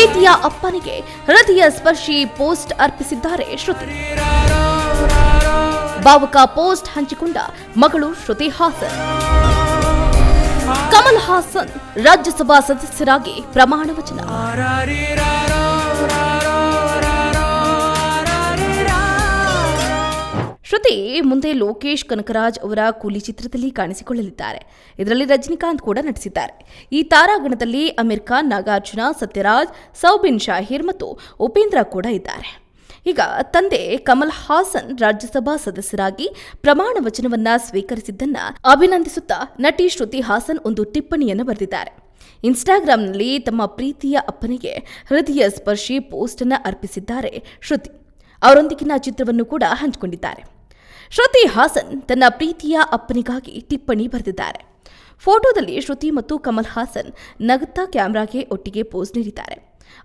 ಪ್ರೀತಿಯ ಅಪ್ಪನಿಗೆ ಹೃದಯ ಸ್ಪರ್ಶಿ ಪೋಸ್ಟ್ ಅರ್ಪಿಸಿದ್ದಾರೆ ಶ್ರುತಿ. ಭಾವುಕ ಪೋಸ್ಟ್ ಹಂಚಿಕೊಂಡ ಮಗಳು ಶ್ರುತಿ ಹಾಸನ್. ಕಮಲ್ ಹಾಸನ್ ರಾಜ್ಯಸಭಾ ಸದಸ್ಯರಾಗಿ ಪ್ರಮಾಣ ವಚನ ಶ್ರುತಿ ಮುಂದೆ ಲೋಕೇಶ್ ಕನಕರಾಜ್ ಅವರ ಕೂಲಿ ಚಿತ್ರದಲ್ಲಿ ಕಾಣಿಸಿಕೊಳ್ಳಲಿದ್ದಾರೆ. ಇದರಲ್ಲಿ ರಜನಿಕಾಂತ್ ಕೂಡ ನಟಿಸಿದ್ದಾರೆ. ಈ ತಾರಾಗಣದಲ್ಲಿ ಅಮೀರ್ ಖಾನ್, ನಾಗಾರ್ಜುನ, ಸತ್ಯರಾಜ್, ಸೌಬಿನ್ ಶಾಹಿರ್ ಮತ್ತು ಉಪೇಂದ್ರ ಕೂಡ ಇದ್ದಾರೆ. ಈಗ ತಂದೆ ಕಮಲ್ ಹಾಸನ್ ರಾಜ್ಯಸಭಾ ಸದಸ್ಯರಾಗಿ ಪ್ರಮಾಣ ವಚನವನ್ನ ಸ್ವೀಕರಿಸಿದ್ದನ್ನ ಅಭಿನಂದಿಸುತ್ತಾ ನಟಿ ಶ್ರುತಿ ಹಾಸನ್ ಒಂದು ಟಿಪ್ಪಣಿಯನ್ನು ಬರೆದಿದ್ದಾರೆ. ಇನ್ಸ್ಟಾಗ್ರಾಂನಲ್ಲಿ ತಮ್ಮ ಪ್ರೀತಿಯ ಅಪ್ಪನಿಗೆ ಹೃದಯ ಸ್ಪರ್ಶಿ ಪೋಸ್ಟ್ ಅನ್ನು ಅರ್ಪಿಸಿದ್ದಾರೆ ಶ್ರುತಿ. ಅವರೊಂದಿಗಿನ ಚಿತ್ರವನ್ನು ಕೂಡ ಹಂಚಿಕೊಂಡಿದ್ದಾರೆ. ಶ್ರುತಿ ಹಾಸನ್ ತನ್ನ ಪ್ರೀತಿಯ ಅಪ್ಪನಿಗಾಗಿ ಟಿಪ್ಪಣಿ ಬರೆದಿದ್ದಾರೆ. ಫೋಟೋದಲ್ಲಿ ಶ್ರುತಿ ಮತ್ತು ಕಮಲ್ ಹಾಸನ್ ನಗುತ್ತಾ ಕ್ಯಾಮ್ರಾಗೆ ಒಟ್ಟಿಗೆ ಪೋಸ್ ನೀಡಿದ್ದಾರೆ.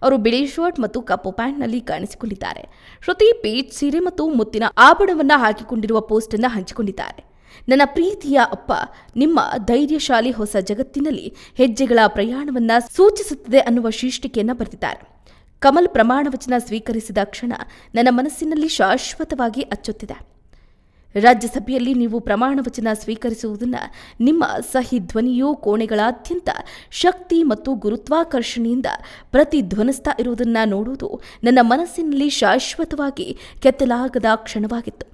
ಅವರು ಬಿಳಿ ಶರ್ಟ್ ಮತ್ತು ಕಪ್ಪು ಪ್ಯಾಂಟ್ನಲ್ಲಿ ಕಾಣಿಸಿಕೊಂಡಿದ್ದಾರೆ. ಶ್ರುತಿ ಪೇಜ್ ಸೀರೆ ಮತ್ತು ಮುತ್ತಿನ ಆಭರಣವನ್ನು ಹಾಕಿಕೊಂಡಿರುವ ಪೋಸ್ಟ್ ಅನ್ನು ಹಂಚಿಕೊಂಡಿದ್ದಾರೆ. ನನ್ನ ಪ್ರೀತಿಯ ಅಪ್ಪ ನಿಮ್ಮ ಧೈರ್ಯಶಾಲಿ ಹೊಸ ಜಗತ್ತಿನಲ್ಲಿ ಹೆಜ್ಜೆಗಳ ಪ್ರಯಾಣವನ್ನ ಸೂಚಿಸುತ್ತದೆ ಅನ್ನುವ ಶೀರ್ಷಿಕೆಯನ್ನು ಬರೆದಿದ್ದಾರೆ. ಕಮಲ್ ಪ್ರಮಾಣ ವಚನ ಸ್ವೀಕರಿಸಿದ ಕ್ಷಣ ನನ್ನ ಮನಸ್ಸಿನಲ್ಲಿ ಶಾಶ್ವತವಾಗಿ ಅಚ್ಚೊತ್ತಿದೆ. ರಾಜ್ಯಸಭೆಯಲ್ಲಿ ನೀವು ಪ್ರಮಾಣ ವಚನ ಸ್ವೀಕರಿಸುವುದನ್ನು ನಿಮ್ಮ ಸಹಿ ಧ್ವನಿಯು ಕೋಣೆಗಳಾದ್ಯಂತ ಶಕ್ತಿ ಮತ್ತು ಗುರುತ್ವಾಕರ್ಷಣೆಯಿಂದ ಪ್ರತಿಧ್ವನಿಸ್ತಾ ಇರುವುದನ್ನು ನೋಡುವುದು ನನ್ನ ಮನಸ್ಸಿನಲ್ಲಿ ಶಾಶ್ವತವಾಗಿ ಕೆತ್ತಲಾಗದ ಕ್ಷಣವಾಗಿತ್ತು.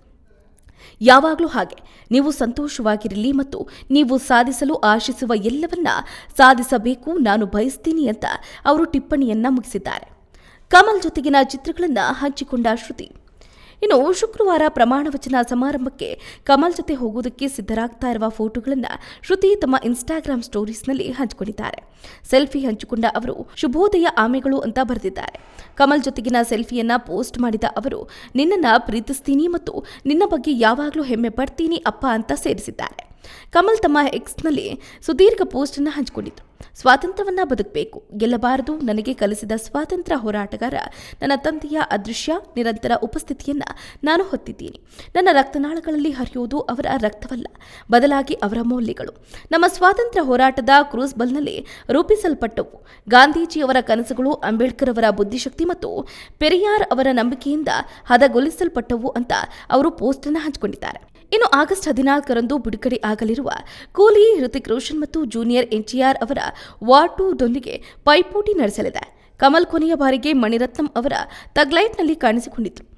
ಯಾವಾಗಲೂ ಹಾಗೆ. ನೀವು ಸಂತೋಷವಾಗಿರಲಿ ಮತ್ತು ನೀವು ಸಾಧಿಸಲು ಆಶಿಸುವ ಎಲ್ಲವನ್ನ ಸಾಧಿಸಬೇಕು, ನಾನು ಬಯಸ್ತೀನಿ ಅಂತ ಅವರು ಟಿಪ್ಪಣಿಯನ್ನ ಮುಗಿಸಿದ್ದಾರೆ. ಕಮಲ್ ಜೊತೆಗಿನ ಚಿತ್ರಗಳನ್ನು ಹಂಚಿಕೊಂಡ ಶ್ರುತಿ. ಇನ್ನು ಶುಕ್ರವಾರ ಪ್ರಮಾಣ ವಚನ ಸಮಾರಂಭಕ್ಕೆ ಕಮಲ್ ಜೊತೆ ಹೋಗುವುದಕ್ಕೆ ಸಿದ್ಧರಾಗ್ತಾ ಇರುವ ಫೋಟೋಗಳನ್ನು ಶ್ರುತಿ ತಮ್ಮ ಇನ್ಸ್ಟಾಗ್ರಾಮ್ ಸ್ಟೋರೀಸ್ನಲ್ಲಿ ಹಂಚಿಕೊಂಡಿದ್ದಾರೆ. ಸೆಲ್ಫಿ ಹಂಚಿಕೊಂಡ ಅವರು, ಶುಭೋದಯ ಆಮೆಗಳು ಅಂತ ಬರೆದಿದ್ದಾರೆ. ಕಮಲ್ ಜೊತೆಗಿನ ಸೆಲ್ಫಿಯನ್ನ ಪೋಸ್ಟ್ ಮಾಡಿದ ಅವರು, ನಿನ್ನನ್ನು ಪ್ರೀತಿಸ್ತೀನಿ ಮತ್ತು ನಿನ್ನ ಬಗ್ಗೆ ಯಾವಾಗಲೂ ಹೆಮ್ಮೆ ಪಡ್ತೀನಿ ಅಪ್ಪ ಅಂತ ಸೇರಿಸಿದ್ದಾರೆ. ಕಮಲ್ ತಮ್ಮ ಎಕ್ಸ್ನಲ್ಲಿ ಸುದೀರ್ಘ ಪೋಸ್ಟ್ ಅನ್ನು ಹಂಚಿಕೊಂಡಿದ್ರು ಸ್ವಾತಂತ್ರ್ಯವನ್ನ ಬದುಕಬೇಕು, ಗೆಲ್ಲಬಾರದು, ನನಗೆ ಕಲಿಸಿದ ಸ್ವಾತಂತ್ರ್ಯ ಹೋರಾಟಗಾರ ನನ್ನ ತಂದೆಯ ಅದೃಶ್ಯ, ನಿರಂತರ ಉಪಸ್ಥಿತಿಯನ್ನ ನಾನು ಹೊತ್ತಿದ್ದೀನಿ. ನನ್ನ ರಕ್ತನಾಳಗಳಲ್ಲಿ ಹರಿಯುವುದು ಅವರ ರಕ್ತವಲ್ಲ, ಬದಲಾಗಿ ಅವರ ಮೌಲ್ಯಗಳು. ನಮ್ಮ ಸ್ವಾತಂತ್ರ್ಯ ಹೋರಾಟದ ಕ್ರೂಸ್ ಬಲ್ನಲ್ಲಿ ರೂಪಿಸಲ್ಪಟ್ಟವು. ಗಾಂಧೀಜಿಯವರ ಕನಸುಗಳು ಅಂಬೇಡ್ಕರ್ ಅವರ ಬುದ್ಧಿಶಕ್ತಿ ಮತ್ತು ಪೆರಿಯಾರ್ ಅವರ ನಂಬಿಕೆಯಿಂದ ಹದಗೊಳಿಸಲ್ಪಟ್ಟವು ಅಂತ ಅವರು ಪೋಸ್ಟ್ ಅನ್ನು ಹಂಚಿಕೊಂಡಿದ್ದಾರೆ. ಇನ್ನು ಆಗಸ್ಟ್ ಹದಿನಾಲ್ಕರಂದು ಬಿಡುಗಡೆ ಆಗಲಿರುವ ಕೂಲಿ ಹೃತಿಕ್ ರೋಷನ್ ಮತ್ತು ಜೂನಿಯರ್ ಎನ್ಟಿಆರ್ ಅವರ ವಾರ್ ಟೂದೊಂದಿಗೆ ಪೈಪೋಟಿ ನಡೆಸಲಿದೆ. ಕಮಲ್ ಕೊನೆಯ ಬಾರಿಗೆ ಮಣಿರತ್ನಂ ಅವರ ತಗ್ಲೈಟ್ನಲ್ಲಿ ಕಾಣಿಸಿಕೊಂಡಿದ್ರು